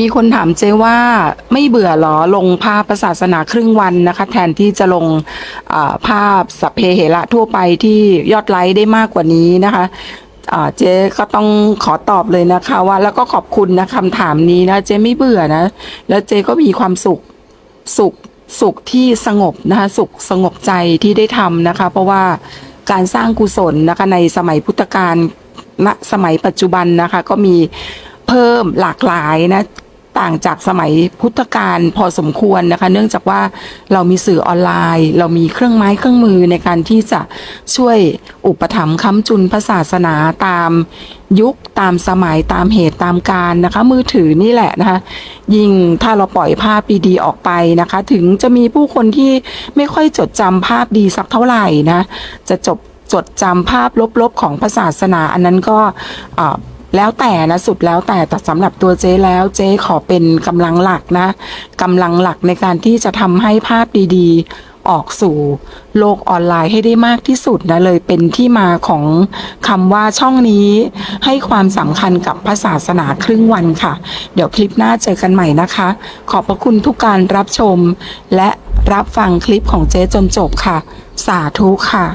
มีคนถามเจว่าไม่เบื่อหรอลงภาพศาสนาครึ่งวันนะคะ แทนที่จะลงภาพสพเพเหระทั่วไปที่ยอดไลค์ได้มากกว่านี้นะคะเจ๊ก็ต้องขอตอบเลยนะคะว่าแล้วก็ขอบคุณนะคำถามนี้นะเจ๊ไม่เบื่อนะ แล้วเจ๊ก็มีความสุขสุขสุขที่สงบนะคะสุขสงบใจที่ได้ทำนะคะ เพราะว่าการสร้างกุศลนะคะในสมัยพุทธกาลณสมัยปัจจุบันนะคะ ก็มีเพิ่มหลากหลายนะ ต่างจากสมัยพุทธกาลพอสมควรนะคะ เนื่องจากว่าเรามีสื่อออนไลน์ เรามีเครื่องไม้เครื่องมือในการที่จะช่วยอุปถัมภ์ค้ำจุนพระศาสนาตามยุคตามสมัยตามเหตุตามการนะคะ มือถือนี่แหละนะคะ ยิ่งถ้าเราปล่อยภาพดีๆออกไปนะคะ ถึงจะมีผู้คนที่ไม่ค่อยจดจำภาพดีสักเท่าไหร่นะ จะจบจดจำภาพลบๆของพระศาสนา อันนั้นก็ แล้วแต่นะสุดแล้วแต่แต่สำหรับตัวเจ๊แล้วเจ๊ขอเป็นกำลังหลักนะกำลังหลักในการที่จะทำให้ภาพดีๆ ออกสู่โลกออนไลน์ให้ได้มากที่สุดนะเลยเป็นที่มาของคำว่าช่องนี้ ให้ความสำคัญกับพระศาสนาครึ่งวันค่ะ เดี๋ยวคลิปหน้าเจอกันใหม่นะคะ ขอบพระคุณทุกการรับชม และรับฟังคลิปของเจ๊จนจบค่ะ สาธุค่ะ